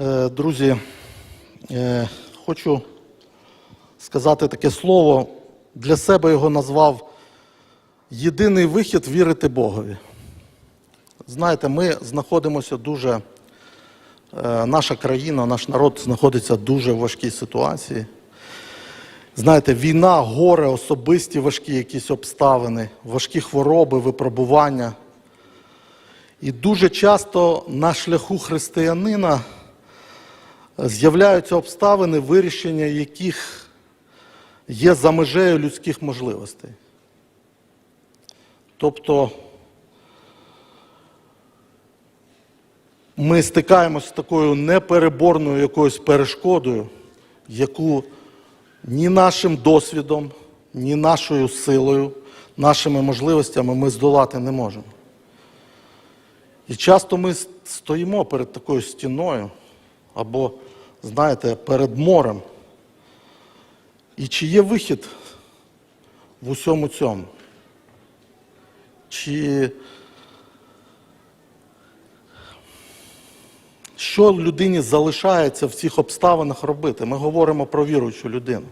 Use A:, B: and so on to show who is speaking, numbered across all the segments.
A: Е, Друзі, е, хочу сказати таке слово. Для себе його назвав єдиний вихід вірити Богові. Знаєте, ми знаходимося дуже, е, наша країна, наш народ знаходиться в дуже важкій ситуації. Знаєте, війна, горе, особисті важкі якісь обставини, важкі хвороби, випробування. І дуже часто на шляху християнина з'являються обставини, вирішення яких є за межею людських можливостей. Тобто ми стикаємося з такою непереборною якоюсь перешкодою, яку ні нашим досвідом, ні нашою силою, нашими можливостями ми здолати не можемо. І часто ми стоїмо перед такою стіною або, знаєте, перед морем. І чи є вихід в усьому цьому? Чи що людині залишається в цих обставинах робити? Ми говоримо про віруючу людину.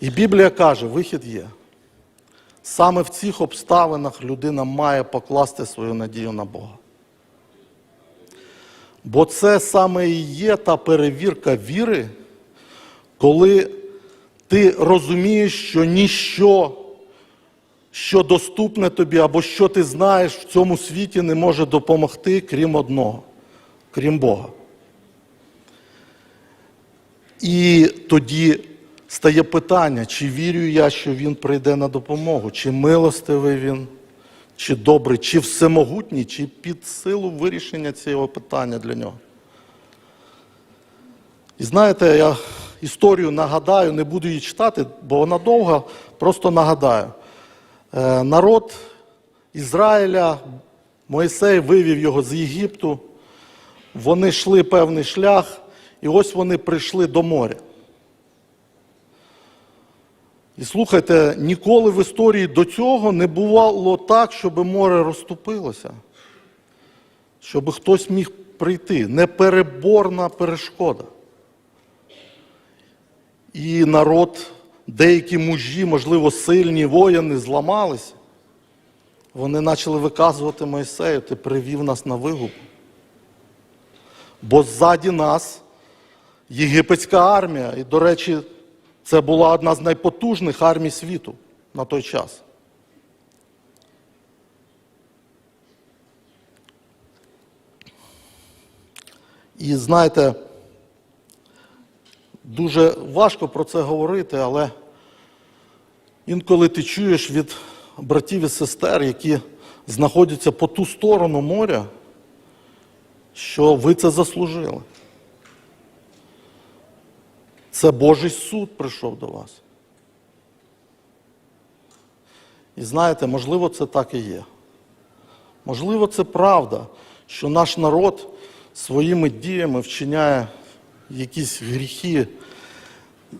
A: І Біблія каже, вихід є. Саме в цих обставинах людина має покласти свою надію на Бога. Бо це саме і є та перевірка віри, коли ти розумієш, що ніщо, що доступне тобі, або що ти знаєш в цьому світі, не може допомогти, крім одного, крім Бога. І тоді стає питання, чи вірю я, що Він прийде на допомогу, чи милостивий Він, чи добрий, чи всемогутній, чи під силу вирішення цього питання для нього. І знаєте, я історію нагадаю, не буду її читати, бо вона довга, просто нагадаю. Е, Народ Ізраїля, Моїсей вивів його з Єгипту, вони йшли певний шлях, і ось вони прийшли до моря. І слухайте, ніколи в історії до цього не бувало так, щоб море розступилося, щоб хтось міг прийти. Непереборна перешкода. І народ, деякі мужі, можливо, сильні воїни, зламалися. Вони почали виказувати Моїсею, ти привів нас на вигуб. Бо ззаді нас єгипетська армія. І, до речі, це була одна з найпотужних армій світу на той час. І знаєте, дуже важко про це говорити, але інколи ти чуєш від братів і сестер, які знаходяться по ту сторону моря, що ви це заслужили. Це Божий суд прийшов до вас. І знаєте, можливо, це так і є. Можливо, це правда, що наш народ своїми діями вчиняє якісь гріхи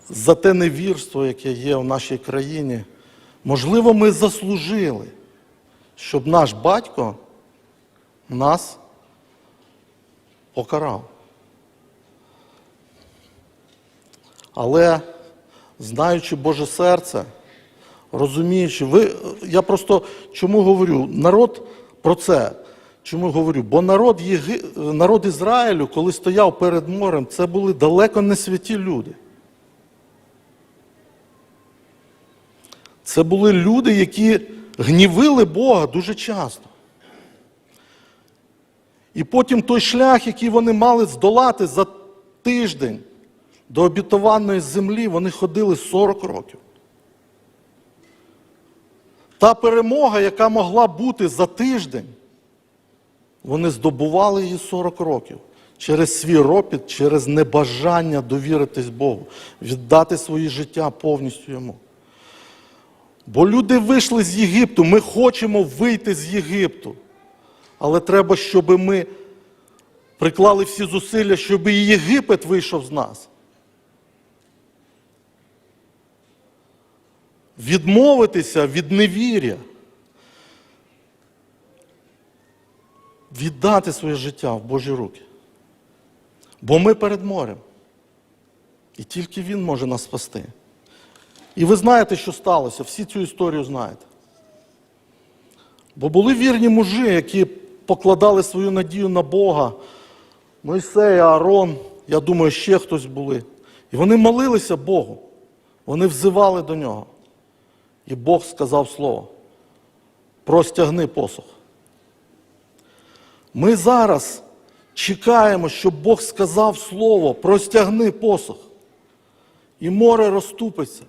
A: за те невірство, яке є в нашій країні. Можливо, ми заслужили, щоб наш батько нас покарав. Але знаючи Боже серце, розуміючи, ви, я просто чому говорю, народ про це. Чому говорю? Бо народ, Єги... народ Ізраїлю, коли стояв перед морем, це були далеко не святі люди. Це були люди, які гнівили Бога дуже часто. І потім той шлях, який вони мали здолати за тиждень до обітованої землі, вони ходили 40 років. Та перемога, яка могла бути за тиждень, вони здобували її 40 років через свій ропіт, через небажання довіритись Богу, віддати своє життя повністю йому. Бо люди вийшли з Єгипту, ми хочемо вийти з Єгипту. Але треба, щоб ми приклали всі зусилля, щоб і Єгипет вийшов з нас. Відмовитися від невір'я. Віддати своє життя в Божі руки. Бо ми перед морем. І тільки Він може нас спасти. І ви знаєте, що сталося, всі цю історію знаєте. Бо були вірні мужі, які покладали свою надію на Бога. Мойсей, Аарон, я думаю, ще хтось були. І вони молилися Богу. Вони взивали до нього. І Бог сказав слово. Простягни посух. Ми зараз чекаємо, щоб Бог сказав слово, простягни посух. І море розступиться.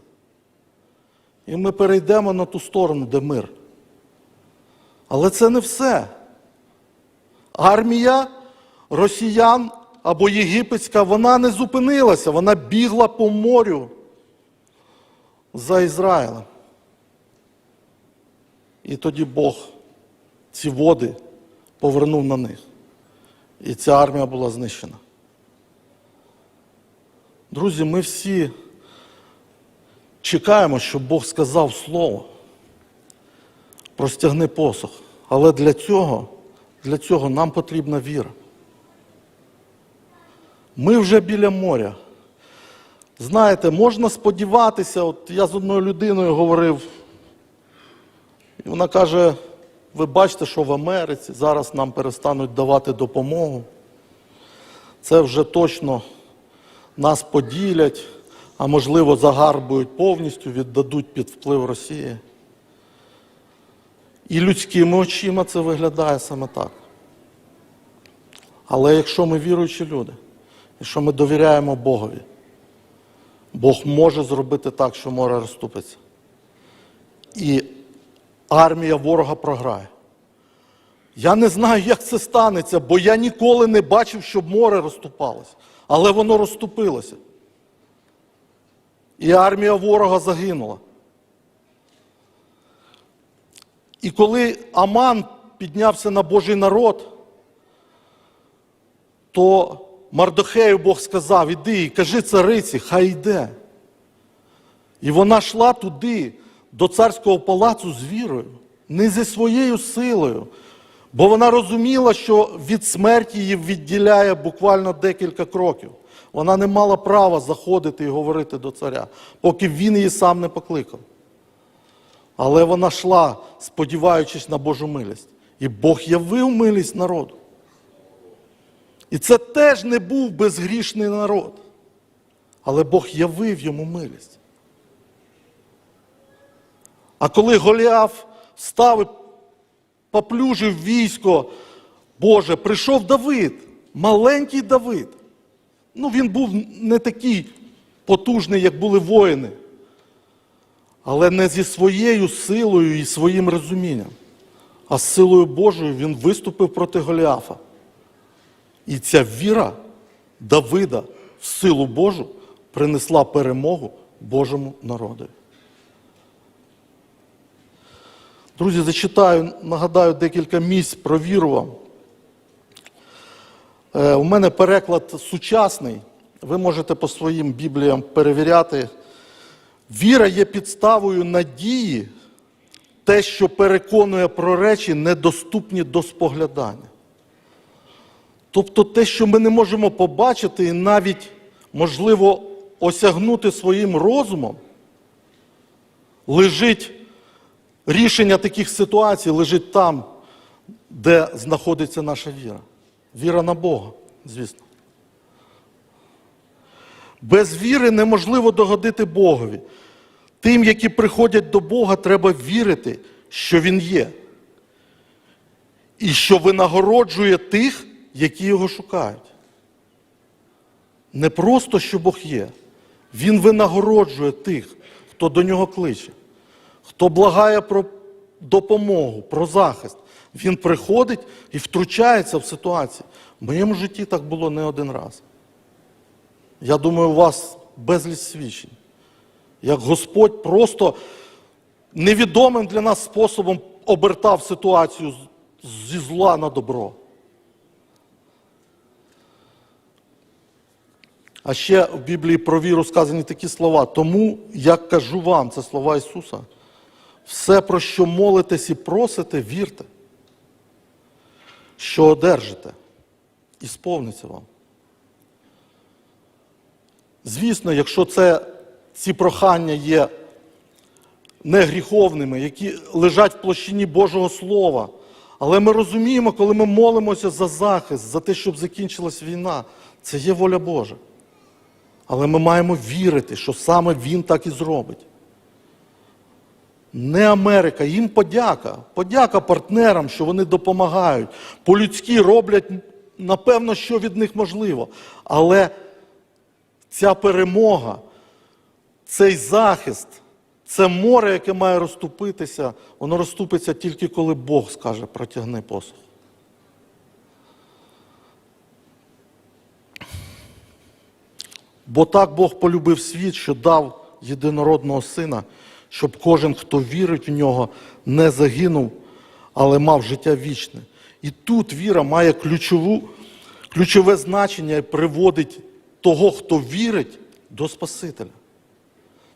A: І ми перейдемо на ту сторону, де мир. Але це не все. Армія росіян або єгипетська, вона не зупинилася, вона бігла по морю за Ізраїлем. І тоді Бог ці води повернув на них. І ця армія була знищена. Друзі, ми всі чекаємо, щоб Бог сказав слово. Простягни посох. Але для цього, для цього нам потрібна віра. Ми вже біля моря. Знаєте, можна сподіватися, от я з одною людиною говорив, і вона каже: ви бачите, що в Америці зараз нам перестануть давати допомогу. Це вже точно нас поділять, а можливо, загарбують повністю, віддадуть під вплив Росії. І людськими очима це виглядає саме так. Але якщо ми віруючі люди, якщо ми довіряємо Богові, Бог може зробити так, що море розступиться. І армія ворога програє. Я не знаю, як це станеться, бо я ніколи не бачив, щоб море розступалося. Але воно розступилося. І армія ворога загинула. І коли Аман піднявся на Божий народ, то Мардохею Бог сказав: іди і кажи цариці, хай йде. І вона йшла туди, до царського палацу з вірою, не зі своєю силою, бо вона розуміла, що від смерті її відділяє буквально декілька кроків. Вона не мала права заходити і говорити до царя, поки він її сам не покликав. Але вона йшла, сподіваючись на Божу милість. І Бог явив милість народу. І це теж не був безгрішний народ. Але Бог явив йому милість. А коли Голіаф став і поплюжив військо Боже, прийшов Давид, маленький Давид. Ну, він був не такий потужний, як були воїни, але не зі своєю силою і своїм розумінням, а з силою Божою він виступив проти Голіафа. І ця віра Давида в силу Божу принесла перемогу Божому народу. Друзі, зачитаю, нагадаю декілька місць про віру вам. Е, у мене переклад сучасний. Ви можете по своїм бібліям перевіряти. Віра є підставою надії, те, що переконує про речі, недоступні до споглядання. Тобто те, що ми не можемо побачити і навіть, можливо, осягнути своїм розумом, лежить рішення таких ситуацій, лежить там, де знаходиться наша віра. Віра на Бога, звісно. Без віри неможливо догодити Богові. Тим, які приходять до Бога, треба вірити, що Він є. І що винагороджує тих, які його шукають. Не просто, що Бог є. Він винагороджує тих, хто до нього кличе, хто благає про допомогу, про захист. Він приходить і втручається в ситуацію. В моєму житті так було не один раз. Я думаю, у вас безліч свідчень. Як Господь просто невідомим для нас способом обертав ситуацію зі зла на добро. А ще в Біблії про віру сказані такі слова. Тому, як кажу вам, це слова Ісуса, все, про що молитесь і просите, вірте, що одержите, і сповниться вам. Звісно, якщо це, ці прохання є не гріховними, які лежать в площині Божого Слова. Але ми розуміємо, коли ми молимося за захист, за те, щоб закінчилась війна, це є воля Божа. Але ми маємо вірити, що саме Він так і зробить. Не Америка, їм подяка. Подяка партнерам, що вони допомагають. По-людськи роблять, напевно, що від них можливо. Але ця перемога, цей захист, це море, яке має розступитися, воно розступиться тільки коли Бог скаже, протягни посух. Бо так Бог полюбив світ, що дав єдинородного сина, щоб кожен, хто вірить в нього, не загинув, але мав життя вічне. І тут віра має ключову, ключове значення і приводить того, хто вірить, до Спасителя.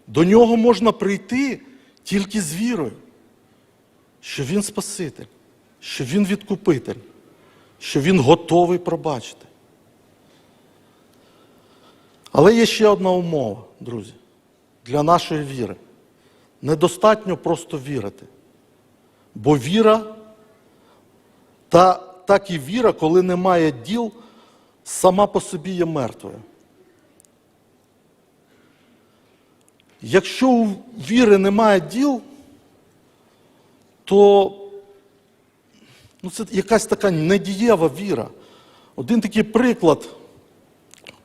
A: До нього можна прийти тільки з вірою, що Він Спаситель, що Він відкупитель, що Він готовий пробачити. Але є ще одна умова, друзі, для нашої віри. Недостатньо просто вірити. Бо віра, та, так і віра, коли немає діл, сама по собі є мертвою. Якщо у віри немає діл, то ну, це якась така недієва віра. Один такий приклад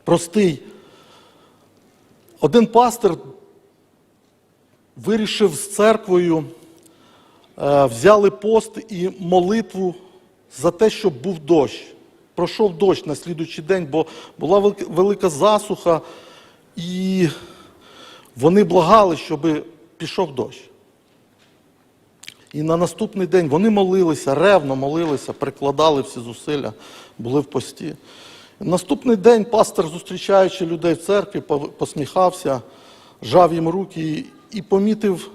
A: простий. Один пастир вирішив з церквою, е, взяли пост і молитву за те, щоб був дощ. Пройшов дощ на слідуючий день, бо була велика- велика засуха, і вони благали, щоб пішов дощ. І на наступний день вони молилися, ревно молилися, прикладали всі зусилля, були в пості. Наступний день пастор, зустрічаючи людей в церкві, посміхався, жав їм руки і, помітив,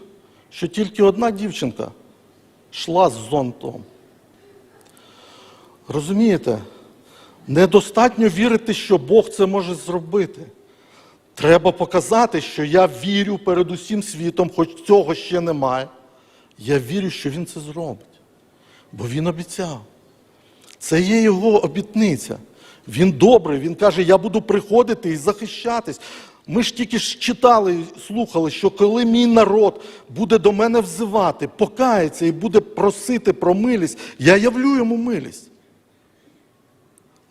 A: що тільки одна дівчинка йшла з зонтом. Розумієте, недостатньо вірити, що Бог це може зробити. Треба показати, що я вірю перед усім світом, хоч цього ще немає. Я вірю, що Він це зробить. Бо Він обіцяв. Це є його обітниця. Він добрий, він каже, я буду приходити і захищатись. Ми ж тільки ж читали, слухали, що коли мій народ буде до мене взивати, покається і буде просити про милість, я явлю йому милість.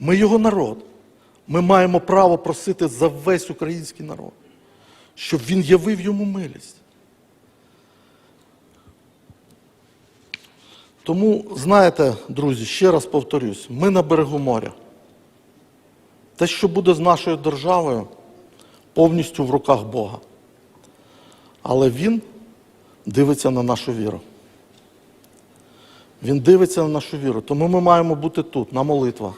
A: Ми його народ. Ми маємо право просити за весь український народ, щоб він явив йому милість. Тому, знаєте, друзі, ще раз повторюсь, ми на берегу моря. Те, що буде з нашою державою, повністю в руках Бога. Але Він дивиться на нашу віру. Він дивиться на нашу віру. Тому ми маємо бути тут, на молитвах.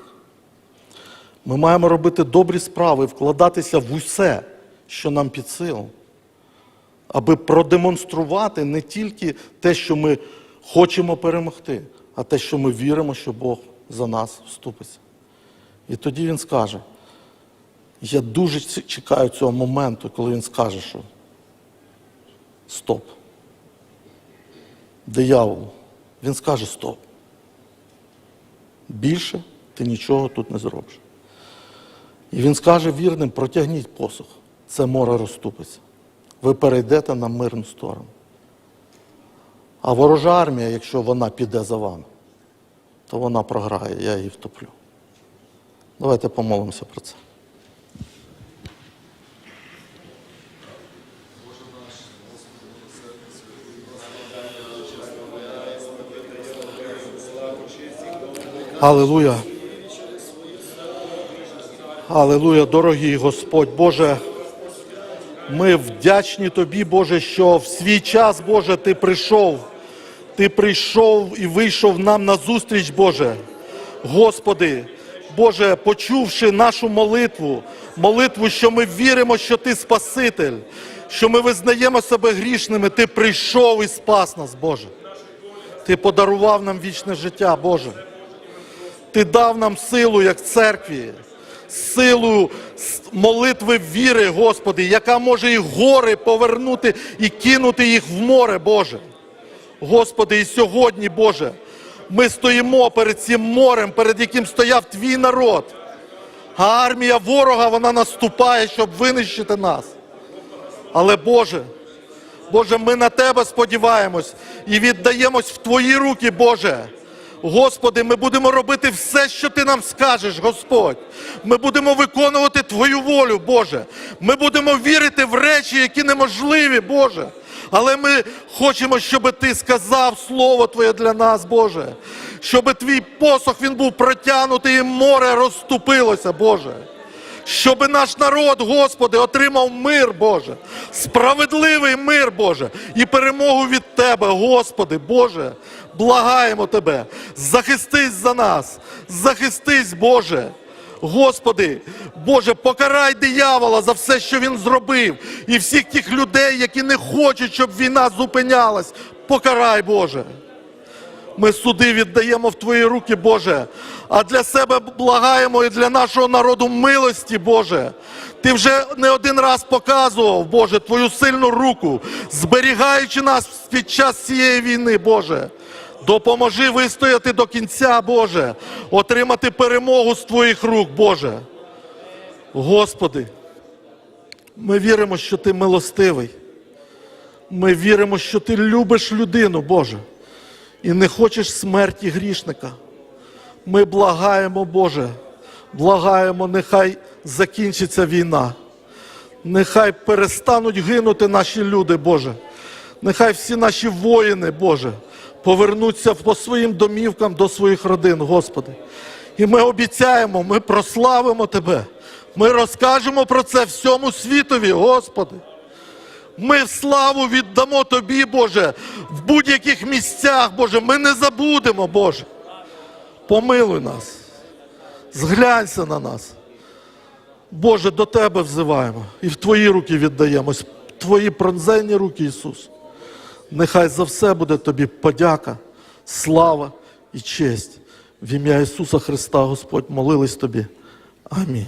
A: Ми маємо робити добрі справи, вкладатися в усе, що нам під силу, аби продемонструвати не тільки те, що ми хочемо перемогти, а те, що ми віримо, що Бог за нас вступиться. І тоді він скаже: я дуже чекаю цього моменту, коли він скаже, що стоп. Диявол. Він скаже стоп. Більше ти нічого тут не зробиш. І він скаже вірним, протягніть посух, це море розступиться. Ви перейдете на мирну сторону. А ворожа армія, якщо вона піде за вами, то вона програє, я її втоплю. Давайте помолимося про це. Аллилуйя. Аллилуйя, дорогий Господь Боже. Ми вдячні Тобі, Боже, що в свій час, Боже, Ти прийшов. Ти прийшов і вийшов нам на зустріч, Боже. Господи, Боже, почувши нашу молитву, молитву, що ми віримо, що Ти Спаситель, що ми визнаємо себе грішними, Ти прийшов і спас нас, Боже. Ти подарував нам вічне життя, Боже. Ти дав нам силу, як церкві. силою с- молитви віри, Господи, яка може і гори повернути і кинути їх в море, Боже. Господи, і сьогодні, Боже, ми стоїмо перед цим морем, перед яким стояв твій народ. А армія ворога вона наступає, щоб винищити нас. Але Боже, Боже, ми на Тебе сподіваємось і віддаємось в Твої руки, Боже. Господи, ми будемо робити все, що Ти нам скажеш, Господь. Ми будемо виконувати Твою волю, Боже. Ми будемо вірити в речі, які неможливі, Боже. Але ми хочемо, щоб Ти сказав Слово Твоє для нас, Боже. Щоб Твій посох він був протягнутий і море розступилося, Боже. Щоб наш народ, Господи, отримав мир, Боже, справедливий мир, Боже, і перемогу від Тебе, Господи, Боже, благаємо Тебе, захистись за нас, захистись, Боже. Господи, Боже, покарай диявола за все, що він зробив, і всіх тих людей, які не хочуть, щоб війна зупинялась. Покарай, Боже. Ми суди віддаємо в Твої руки, Боже. А для себе благаємо і для нашого народу милості, Боже. Ти вже не один раз показував, Боже, Твою сильну руку, зберігаючи нас під час цієї війни, Боже. Допоможи вистояти до кінця, Боже, отримати перемогу з Твоїх рук, Боже. Господи, ми віримо, що Ти милостивий. Ми віримо, що Ти любиш людину, Боже і не хочеш смерті грішника. Ми благаємо, Боже, благаємо, нехай закінчиться війна. Нехай перестануть гинути наші люди, Боже. Нехай всі наші воїни, Боже, повернуться по своїм домівкам до своїх родин, Господи. І ми обіцяємо, ми прославимо Тебе. Ми розкажемо про це всьому світові, Господи. Ми славу віддамо Тобі, Боже, в будь-яких місцях, Боже. Ми не забудемо, Боже. Помилуй нас, зглянься на нас. Боже, до Тебе взиваємо і в Твої руки віддаємось, Твої пронзенні руки, Ісус. Нехай за все буде Тобі подяка, слава і честь. В ім'я Ісуса Христа, Господь, молились Тобі. Амінь.